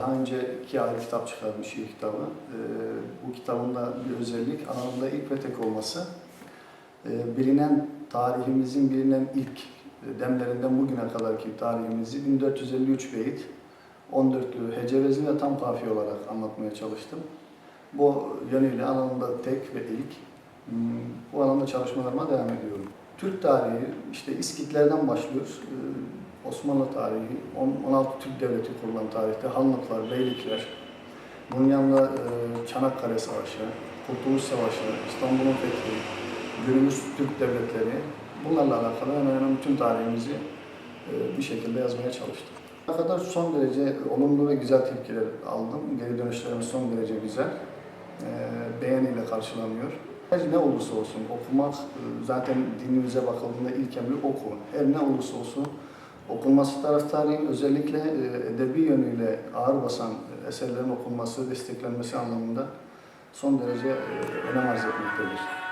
Daha önce iki ayrı kitap çıkarmış şiir kitabı. Ee, bu kitabın da bir özellik anlamında ilk ve tek olması. Ee, bilinen tarihimizin bilinen ilk e, demlerinden bugüne kadarki tarihimizi 1453 beyit 14'lü hece vezin ve tam kafiye olarak anlatmaya çalıştım. Bu yönüyle anlamında tek ve ilk. Hmm, Bu alanda çalışmalarıma devam ediyorum. Türk tarihi işte İskitlerden başlıyor. Osmanlı tarihi, on- 16 Türk Devleti kurulan tarihte Hanlıklar, Beylikler, bunun yanında e, Çanakkale Savaşı, Kurtuluş Savaşı, İstanbul'un fethi, günümüz Türk devletleri, bunlarla alakalı hemen hemen bütün tarihimizi e, bir şekilde yazmaya çalıştım. Ne kadar son derece olumlu ve güzel tepkiler aldım. Geri dönüşlerimiz son derece güzel. E, beğeniyle karşılanıyor. Her ne olursa olsun okumak zaten dinimize bakıldığında ilk emri oku. Her ne olursa olsun okunması taraftarıyım. Özellikle e, edebi yönüyle ağır basan eserlerin okunması, desteklenmesi anlamında son derece e, önem arz etmektedir.